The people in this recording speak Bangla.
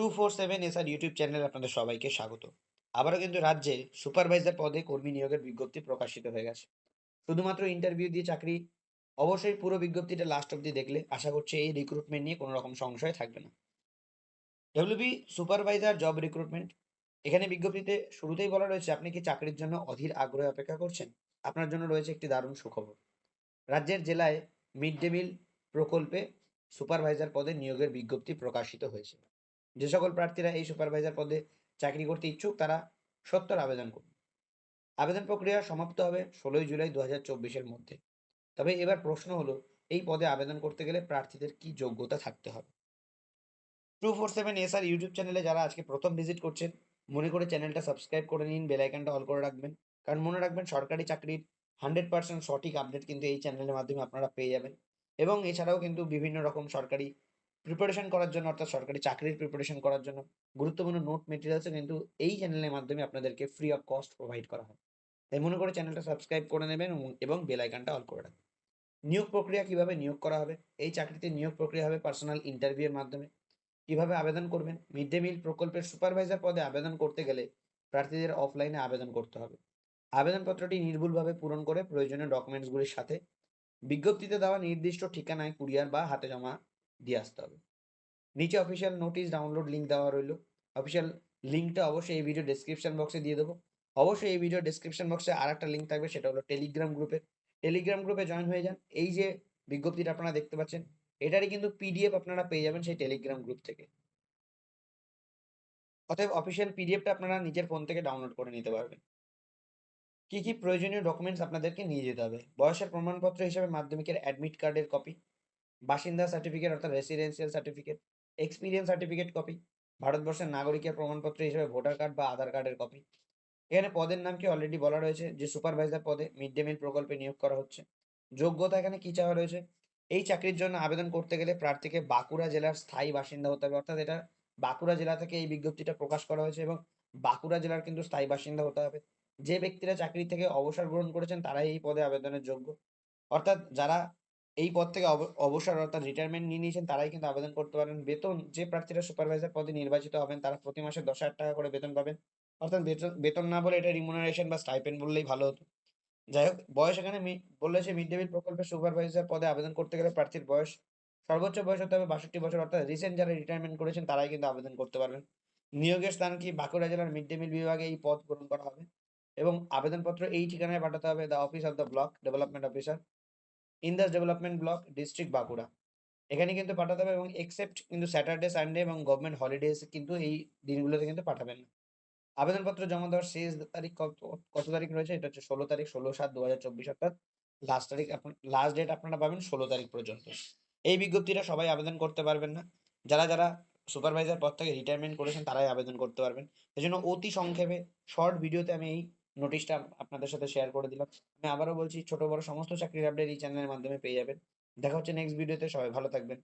Two four seven SR YouTube চ্যানেলে আপনাদের সবাইকে স্বাগত। আবারও কিন্তু রাজ্যে সুপারভাইজার পদে কর্মী নিয়োগের বিজ্ঞপ্তি প্রকাশিত হয়ে গেছে। শুধুমাত্র ইন্টারভিউ দিয়ে চাকরি, অবশ্যই পুরো বিজ্ঞপ্তিটা লাস্ট অব্দি দেখলে আশা করছি এই রিক্রুটমেন্ট নিয়ে কোনো রকম সংশয় থাকবে না। ডব্লিউবি সুপারভাইজার জব রিক্রুটমেন্ট এখানে বিজ্ঞপ্তিতে শুরুতেই বলা রয়েছে, আপনি কি চাকরির জন্য অধীর আগ্রহে অপেক্ষা করছেন? আপনার জন্য রয়েছে একটি দারুণ সুখবর। রাজ্যের জেলায় মিড ডে মিল প্রকল্পে সুপারভাইজার পদে নিয়োগের বিজ্ঞপ্তি প্রকাশিত হয়েছে। যে সকল প্রার্থীরা এই সুপারভাইজার পদে চাকরি করতে ইচ্ছুক, তারা সত্তর আবেদন করুন। আবেদন প্রক্রিয়া সমাপ্ত হবে ষোলোই জুলাই দু হাজার মধ্যে। তবে এবার প্রশ্ন হলো, এই পদে আবেদন করতে গেলে প্রার্থীদের কি যোগ্যতা থাকতে হবে? Two four seven S R YouTube চ্যানেলে যারা আজকে প্রথম ভিজিট করছেন, মনে করে চ্যানেলটা সাবস্ক্রাইব করে নিন বেল আইকনটা অল করে রাখবেন। কারণ মনে রাখবেন, সরকারি চাকরির হান্ড্রেড পার্সেন্ট সঠিক আপডেট কিন্তু এই চ্যানেলের মাধ্যমে আপনারা পেয়ে যাবেন। এবং এছাড়াও কিন্তু বিভিন্ন রকম সরকারি প্রিপারেশন করার জন্য, অর্থাৎ সরকারি চাকরির প্রিপারেশন করার জন্য গুরুত্বপূর্ণ নোট মেটেরিয়ালসও কিন্তু এই চ্যানেলের মাধ্যমে আপনাদেরকে ফ্রি অফ কস্ট প্রোভাইড করা হয়। তাই মনে করে চ্যানেলটা সাবস্ক্রাইব করে নেবেন এবং- বেল আইকনটা অল করে রাখবেন। নিয়োগ প্রক্রিয়া কীভাবে নিয়োগ করা হবে? এই চাকরিতে নিয়োগ প্রক্রিয়া হবে পার্সোনাল ইন্টারভিউয়ের মাধ্যমে। কীভাবে আবেদন করবেন? মিড ডে মিল প্রকল্পের সুপারভাইজার পদে আবেদন করতে গেলে প্রার্থীদের অফলাইনে আবেদন করতে হবে। আবেদনপত্রটি নির্ভুলভাবে পূরণ করে প্রয়োজনীয় ডকুমেন্টসগুলির সাথে বিজ্ঞপ্তিতে দেওয়া নির্দিষ্ট ঠিকানায় কুরিয়ার বা হাতে জমা দিয়ে আসতে হবে। নিচে অফিসিয়াল নোটিশ ডাউনলোড লিঙ্ক দেওয়া রইল। অফিসিয়াল লিঙ্কটা অবশ্যই এই ভিডিও ডেসক্রিপশন বক্সে দিয়ে দেবো। অবশ্যই এই ভিডিও ডেসক্রিপশন বক্সে আর একটা লিঙ্ক থাকবে, সেটা হলো টেলিগ্রাম গ্রুপের টেলিগ্রাম গ্রুপে জয়েন হয়ে যান। এই যে বিজ্ঞপ্তিটা আপনারা দেখতে পাচ্ছেন, এটারই কিন্তু পিডিএফ আপনারা পেয়ে যাবেন সেই টেলিগ্রাম গ্রুপ থেকে। অতএব অফিসিয়াল পিডিএফটা আপনারা নিজের ফোন থেকে ডাউনলোড করে নিতে পারবেন। কি কি প্রয়োজনীয় ডকুমেন্টস আপনাদেরকে নিয়ে যেতে হবে? বয়সের প্রমাণপত্র হিসেবে মাধ্যমিকের অ্যাডমিট কার্ডের কপি বাসিন্দা সার্টিফিকেট অর্থাৎ residential certificate experience certificate copy ভারতবর্ষের নাগরিকের প্রমাণপত্র হিসেবে ভোটার কার্ড বা আধার কার্ডের কপি এখানে পদের নাম কি অলরেডি বলা রয়েছে? যে সুপারভাইজার পদে মিড ডে মিল প্রকল্পে নিয়োগ করা হচ্ছে। যোগ্যতা এখানে কি চাওয়া রয়েছে? এই চাকরির জন্য আবেদন করতে গেলে প্রার্থীকে বাঁকুড়া জেলার স্থায়ী বাসিন্দা হতে হবে। অর্থাৎ এটা বাঁকুড়া জেলা থেকে এই বিজ্ঞপ্তিটা প্রকাশ করা হয়েছে এবং বাঁকুড়া জেলার কিন্তু স্থায়ী বাসিন্দা হতে হবে। যে ব্যক্তিরা চাকরি থেকে অবসর গ্রহণ করেছেন তারাই এই পদে আবেদনের যোগ্য। অর্থাৎ যারা এই পদ থেকে অব- অবসর অর্থাৎ রিটায়ারমেন্ট নিয়ে নিয়েছেন, তারাই কিন্তু আবেদন করতে পারেন। বেতন যে প্রার্থীরা সুপারভাইজার পদে নির্বাচিত হবেন, তারা প্রতি মাসে দশ হাজার টাকা করে বেতন পাবেন। অর্থাৎ বেতন বেতন না বলে এটা রিমুনারেশন বা স্টাইপেন্ড বললেই ভালো হতো। যাই হোক, বয়স এখানে বলেছে মিড ডে মিল প্রকল্পের সুপারভাইজার পদে আবেদন করতে গেলে প্রার্থীর বয়স সর্বোচ্চ বয়স হতে হবে বাষট্টি বছর, অর্থাৎ রিসেন্ট যারা রিটায়ারমেন্ট করেছেন, তারাই কিন্তু আবেদন করতে পারবেন। নিয়োগের স্থান কি? বাঁকুড়া জেলার মিড ডে মিল বিভাগে এই পদ পূরণ করা হবে। এবং আবেদনপত্র এই ঠিকানায় পাঠাতে হবে the office of the block development officer Indas development block district Bankura এখানে কিন্তু পাঠাতে হবে এবং এক্সেপ্ট কিন্তু স্যাটারডে সানডে এবং গভর্নমেন্ট হলিডেজ কিন্তু এই দিনগুলোতে কিন্তু পাঠাবেন না। আবেদনপত্র জমা দেওয়ার শেষ তারিখ কত কত তারিখ রয়েছে? এটা হচ্ছে ষোলো তারিখ, ষোলো সাত দু হাজার চব্বিশ, অর্থাৎ লাস্ট তারিখ লাস্ট ডেট আপনারা পাবেন ষোলো তারিখ পর্যন্ত। এই বিজ্ঞপ্তিটা সবাই আবেদন করতে পারবেন না। যারা যারা সুপারভাইজার পদ থেকে রিটায়ারমেন্ট করেছেন তারাই আবেদন করতে পারবেন। এই জন্য অতি সংক্ষেপে শর্ট ভিডিওতে আমি এই নোটিশটা আপনাদের সাথে শেয়ার করে দিলাম। আমি আবারও বলছি, ছোট বড় সমস্ত চাকরির আপডেট এই চ্যানেলের মাধ্যমে পেয়ে যাবেন। দেখা হচ্ছে নেক্সট ভিডিওতে সবাই ভালো থাকবেন।